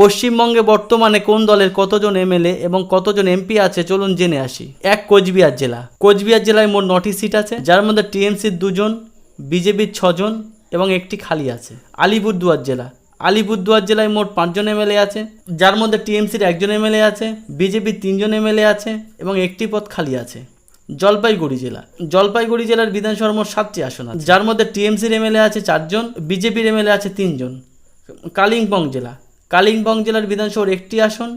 পশ্চিমবঙ্গে বর্তমানে কোন দলের কতজন এমএলএ এবং কতজন এমপি আছে চলুন জেনে আসি। এক, কোচবিহার জেলা। কোচবিহার জেলায় মোট নটি সিট আছে, যার মধ্যে টিএমসির দুজন, বিজেপির ছজন এবং একটি খালি আছে। আলিপুরদুয়ার জেলা। আলিপুরদুয়ার জেলায় মোট পাঁচজন এমএলএ আছে, যার মধ্যে টিএমসির একজন এমএলএ আছে, বিজেপির তিনজন এমএলএ আছে এবং একটি পদ খালি আছে। জলপাইগুড়ি জেলা। জলপাইগুড়ি জেলার বিধানসভার মোট সাতটি আসন আছে, যার মধ্যে টিএমসির এমএলএ আছে চারজন, বিজেপির এমএলএ আছে তিনজন। কালিম্পং জেলা। কালিম্পং জেলার বিধানসভার একটি আসন,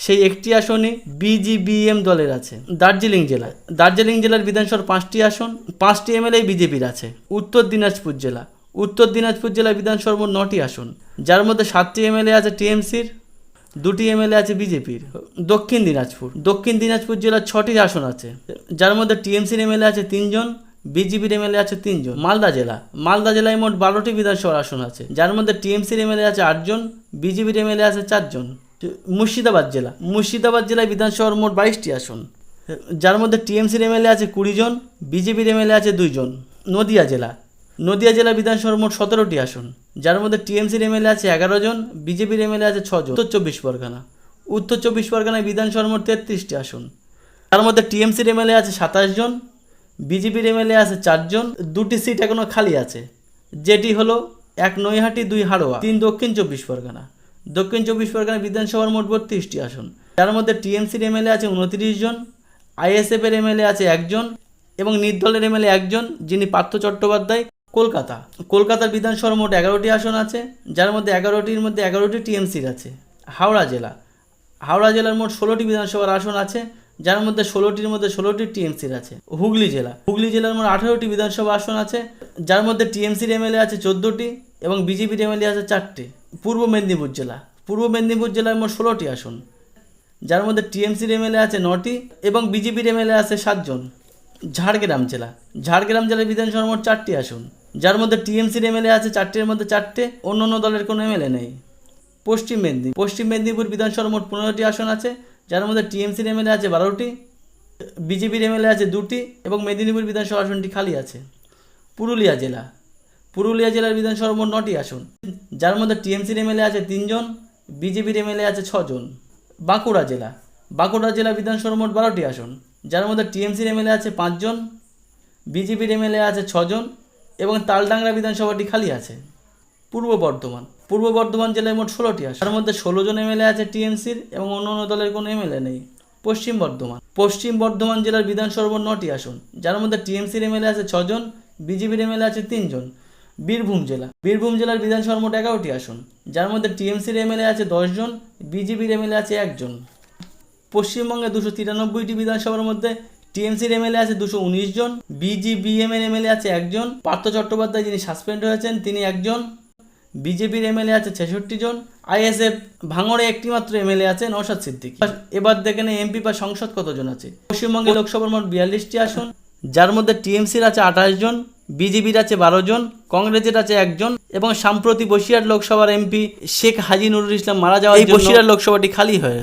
সেই একটি আসনে বিজিবিএম দলের আছে। দার্জিলিং জেলা দার্জিলিং জেলার বিধানসভার পাঁচটি আসন, পাঁচটি এমএলএ বিজেপির আছে। উত্তর দিনাজপুর জেলা। উত্তর দিনাজপুর জেলার বিধানসভার মোট নটি আসন। যার মধ্যে সাতটি এমএলএ আছে টিএমসির, দুটি এমএলএ আছে বিজেপির। দক্ষিণ দিনাজপুর। দক্ষিণ দিনাজপুর জেলার ছটি আসন আছে। যার মধ্যে টিএমসির এমএলএ আছে তিনজন বিজেপির এমএলএ আছে তিনজন। মালদা জেলা। মালদা জেলায় মোট বারোটি বিধানসভার আসন আছে। যার মধ্যে টিএমসির এমএলএ আছে আটজন বিজেপির এমএলএ আছে চারজন। মুর্শিদাবাদ জেলা। মুর্শিদাবাদ জেলায় বিধানসভার মোট বাইশটি আসন। যার মধ্যে টিএমসির এমএলএ আছে কুড়ি জন বিজেপির এমএলএ আছে দুইজন। নদিয়া জেলা। নদিয়া জেলা বিধানসভার মোট সতেরোটি আসন। যার মধ্যে টিএমসির এমএলএ আছে এগারো জন বিজেপির এমএলএ আছে ছজন। উত্তর চব্বিশ পরগনা। উত্তর চব্বিশ পরগনায় বিধানসভার মোট তেত্রিশটি আসন। তার মধ্যে টিএমসির এমএলএ আছে সাতাশ জন বিজেপির এমএলএ আছে চারজন, দুটি সিট এখনও খালি আছে। যেটি হলো এক নৈহাটি, দুই হাড়োয়া, তিন দক্ষিণ চব্বিশ পরগনা। দক্ষিণ চব্বিশ পরগনা বিধানসভার মোট বত্রিশটি আসন। যার মধ্যে টিএমসির এমএলএ আছে উনত্রিশ জন, আইএসএফের এমএলএ আছে একজন এবং নির্দলের এমএলএ একজন, যিনি পার্থ চট্টোপাধ্যায়, কলকাতা। কলকাতার বিধানসভার মোট এগারোটি আসন আছে, যার মধ্যে এগারোটির মধ্যে এগারোটি টিএমসির আছে। হাওড়া জেলা। হাওড়া জেলার মোট ষোলোটি বিধানসভার আসন আছে যার মধ্যে ষোলোটির মধ্যে ষোলোটি টিএমসির আছে। হুগলি জেলা। হুগলি জেলার মোট আঠেরোটি বিধানসভা আসন আছে, যার মধ্যে টিএমসির এমএলএ আছে চোদ্দোটি এবং বিজেপির এমএলএ আছে চারটি। পূর্ব মেদিনীপুর জেলা। পূর্ব মেদিনীপুর জেলার মোট ষোলোটি আসন, যার মধ্যে টিএমসির এমএলএ আছে নটি এবং বিজেপির এমএলএ আছে সাতজন। ঝাড়গ্রাম জেলা। ঝাড়গ্রাম জেলার বিধানসভার মোট চারটি আসন, যার মধ্যে টিএমসির এমএলএ আছে চারটির মধ্যে চারটে অন্য অন্য দলের কোনো এমএলএ নেই। পশ্চিম মেদিনীপুর। পশ্চিম মেদিনীপুর বিধানসভার মোট পনেরোটি আসন আছে যার মধ্যে টিএমসির এমএলএ আছে বারোটি বিজেপির এমএলএ আছে দুটি এবং মেদিনীপুর বিধানসভা আসনটি খালি আছে। পুরুলিয়া জেলা। পুরুলিয়া জেলার বিধানসভার মোট নটি আসন। যার মধ্যে টিএমসির এমএলএ আছে তিনজন বিজেপির এমএলএ আছে ছজন। বাঁকুড়া জেলা। বাঁকুড়া জেলা বিধানসভার মোট বারোটি আসন। যার মধ্যে টিএমসির এমএলএ আছে পাঁচজন বিজেপির এমএলএ আছে ছজন এবং তালডাংরা বিধানসভাটি খালি আছে। পূর্ব বর্ধমান। পূর্ব বর্ধমান জেলায় মোট ষোলোটি আসন। তার মধ্যে ষোলো জন এমএলএ আছে টিএমসির এবং অন্য অন্য দলের কোনো এমএলএ নেই। পশ্চিম বর্ধমান। পশ্চিম বর্ধমান জেলার বিধানসভা নটি আসন। যার মধ্যে টিএমসির এমএলএ আছে ছজন বিজেপির এমএলএ আছে তিনজন বীরভূম জেলা। বীরভূম জেলার বিধানসভার মোট এগারোটি আসন। যার মধ্যে টিএমসির এমএলএ আছে দশজন বিজেপির এমএলএ আছে একজন পশ্চিমবঙ্গে দুশো তিরানব্বইটি বিধানসভার মধ্যে টিএমসির এমএলএ আছে দুশো উনিশ জন বিজিবিএম এর এমএলএ আছে একজন পার্থ চট্টোপাধ্যায় যিনি সাসপেন্ড হয়েছেন তিনি একজন বিজেপির এমএলএ আছে ছেষট্টি জন আইএসএফ ভাঙড়ে একটিমাত্র এমএলএ আছে নৌসাদ সিদ্দিক। এবার দেখেন এমপি বা সংসদ কতজন আছে? পশ্চিমবঙ্গে লোকসভার মোট বিয়াল্লিশটি আসন যার মধ্যে টিএমসির আছে আঠাশ জন বিজেপির আছে বারো জন কংগ্রেসের আছে একজন এবং সাম্প্রতি বসিরহাট লোকসভার এমপি শেখ হাজি নুরুল ইসলাম মারা যাওয়া এই বসিরহাট লোকসভাটি খালি হয়ে